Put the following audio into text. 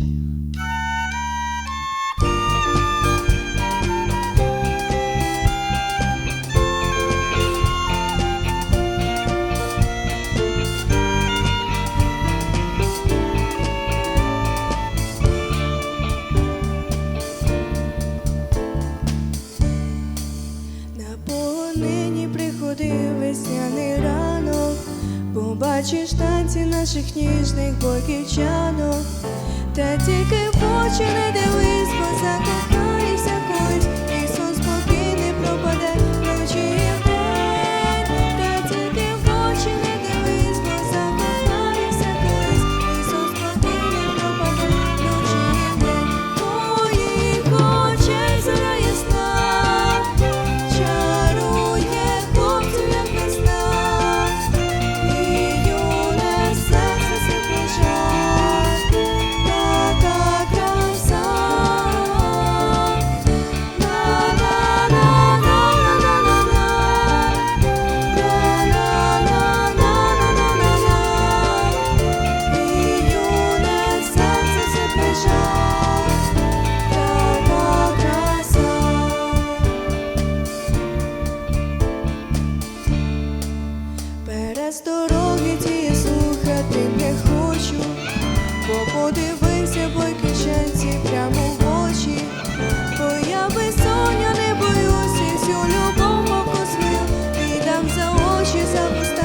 you Бачиш танці наших ніжних боківчанок, та тільки в очі не дивись, бо закоханих з дороги тіє слухати не хочу, бо подивився бойкиченці прямо в очі, бо я би соня не боюся, всю любов і дам за очі запустити.